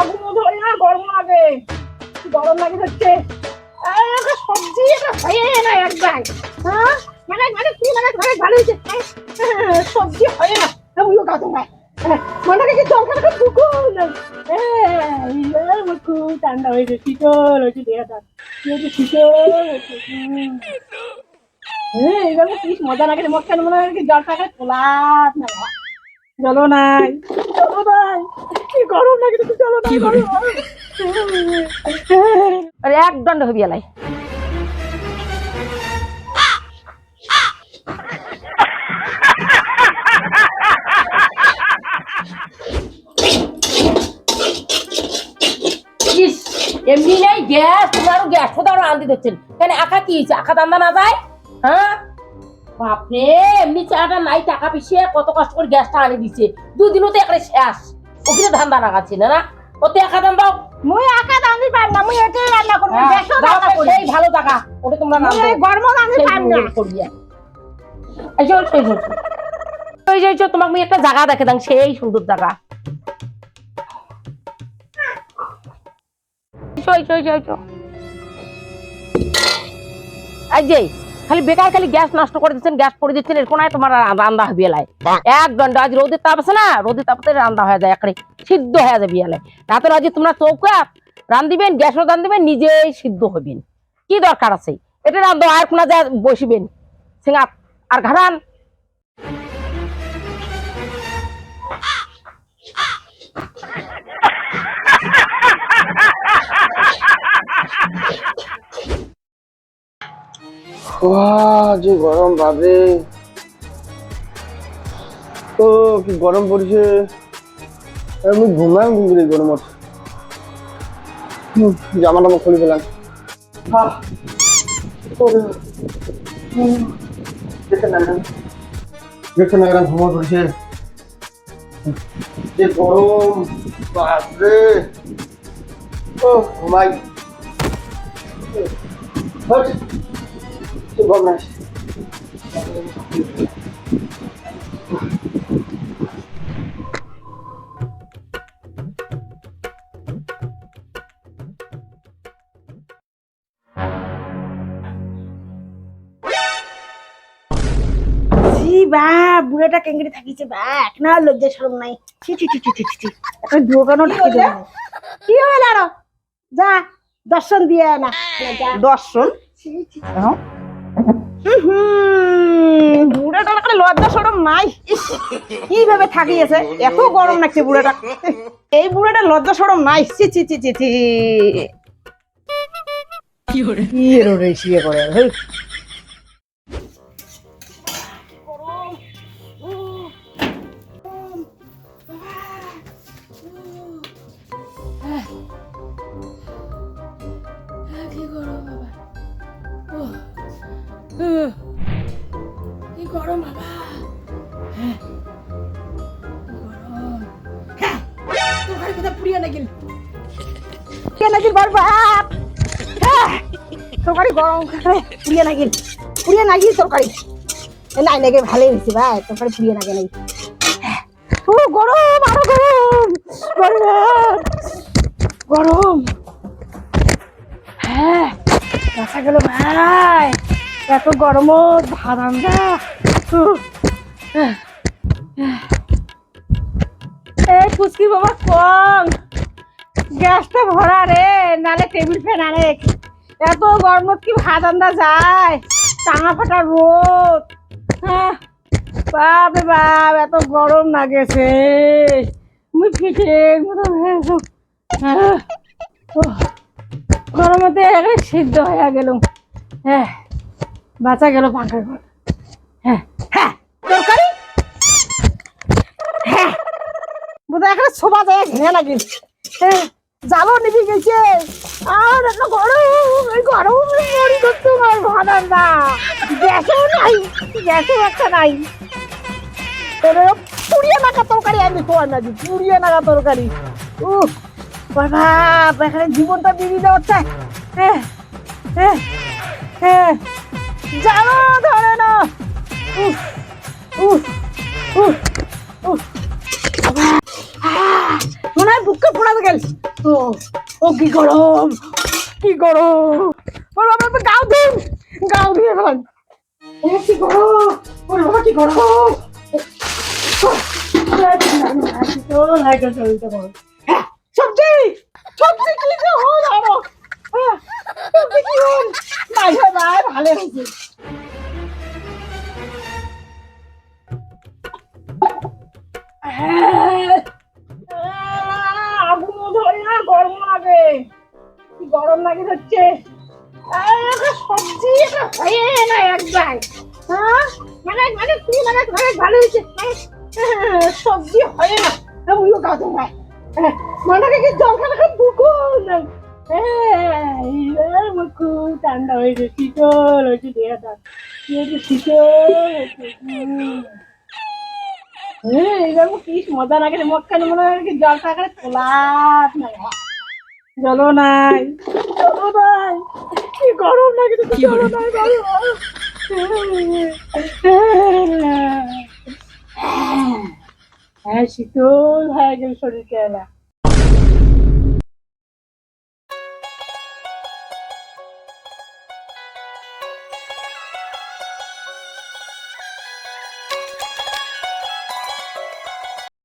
আগুন ধরে না গরম লাগে। গরম লাগে হচ্ছে সবজি হয়ে না একদম হ্যাঁ? মানে মানে কি মানে ঘরে ভালো হয়েছে। হ্যাঁ, সবজি হয় না। ওইও মনে কি জল পুকুর? খুব ঠান্ডা হয়েছে শীতল হয়েছে দেহটা শীতল হয়েছে। হ্যাঁ এইভাবে কি মজা লাগে রে, মনে হয় কি জল খাটা না নাই। কি গরম লাগে তো জলও নাই গরম। আরে এক দণ্ড হবি এলাই। এমনি নেই গ্যাস তোমারও গ্যাস কোথাও আনতে দিচ্ছেন? কেন আঁকা কি হয়েছে? আঁকা দান্দা না যায়? হ্যাঁ? বাপরে এমনি চাটা নাই টাকা পিছিয়ে কত কষ্ট করে গ্যাসটা আনে দিচ্ছে দুদিনও তো একটা শেষ। ওখানে ধান্দা লাগাচ্ছি না না? ওতে একা দাম দাও। মুই একা রাঁধি পার না মুই এটাই রান্না করব হ্যাঁ, গ্যাসও রান্না করি। সেই ভালো টাকা ওটা তোমরা নাম মুই এই গরম রাঁধি পার না। তোমাকে আমি একটা জায়গা দেখে দাম সেই সুন্দর জায়গা। এসো, এসো। এই যে। খালি বেকার খালি গ্যাস নষ্ট করে দিচ্ছেন গ্যাস পরে দিচ্ছেন এর কোনায় তোমার রান্দা রান্না হবে এলাই এক ঘণ্টা আজ রোদের তাপ আছে না? রোদের তাপতে রান্দা হয়ে যায় একরে সিদ্ধ হয়ে যাবে এলায় রাতের আজ তোমরা চৌকা রান দিবেন গ্যাসও রান দিবেন নিজেই সিদ্ধ হবেন কি দরকার আছে? এটা রান্ধা আর কোনা যা বসিবেন। সিঙ্গা আর ঘাড়ান। যে গরম বাপরে। ও কি গরম পড়ছে। আমি ঘুমাই ঘুমরে গরমত জামা টামা খুলে ফেলাম। আহ, ওরে, হুম, দেখে না এরকম ঘুমা পড়ছে যে গরম বাপরে। ও ঘুমাই। হট, ছি বা বুড়াটা কেঙ্গড়ি থাকিছে বা এক না লজ্জা শরম নাই। ছি ছি ছি ছি ছি ছি একটা দোকানও ঢুকে কি হলো যা দর্শন দিয়ে না। দর্শন? হুম, বুড়াটার একটা লজ্জা সরম নাই। কীভাবে থাকিয়েছে? এত গরম লাগছে বুড়াটা। এই বুড়াটা লজ্জা সরম নাই। চি চি চি চি চি কি রে শিয়ে করে কথা পুড়িয়ে না গেল পুড়িয়ে না গেল বারবার তরকারি গরম করে পুড়িয়ে না গেল পুড়িয়ে না গেল তরকারি নাই নাকি ভালোই হয়েছে ভাই, তরকারি পুড়িয়ে না গেল ও, গরম, আরও গরম গরম গরম। হ্যাঁ দেখা গেল ভাই, এত গরমত ভাত আন্দা এই ফুচকি বাবা কম। গ্যাসটা ভরা রে, নালে টেবিল ফ্যান আনে এত গরমত কি ভাত আন্দা যায়? টাঙা ফাটা রোদ। হ্যাঁ বাপ রে বাপ, এত গরম লাগেছে। মুই গরমতে সিদ্ধ হয়ে গেল হ্যাঁ বাঁচা গেল পাঙ্খা ঘর। বোধহয় হ্যাঁ নিবি আর একটা গরম গরম না। নাই একটা নাই। তোরে তরকারি আমি না তরকারি। উহ এখানে জীবনটা দিতে হচ্ছে হ্যাঁ হ্যাঁ হ্যাঁ জানো ধরে না। উফ কি গরম? কি গরম? ওর গাও দিন গাও দিয়ে ফেলান। কি গরম? ওর কি গরম? সবজি! সবজি কি যে হল আরও সবজি কি হল? হয় ভাই ভালো হয়েছে। হ্যাঁ, কি গরম লাগে হচ্ছে সবজি হয়ে একবার। হ্যাঁ? মানে মানে মানে মানে ভালো হয়েছে। মানে, সবজি হয় না। ওইও গাছ হয় মনে কি জল খানা খান মুখু ঠান্ডা হয়েছে শীতল হয়েছে শীতল। হ্যাঁ মজা লাগে মক্কানে মনে হয় জল তোলাত নাই। জলও নাই। জলও নাই। কি গরম লাগে তো জলও নাই হ্যাঁ শীতল হয়ে গেল শরীর এলা।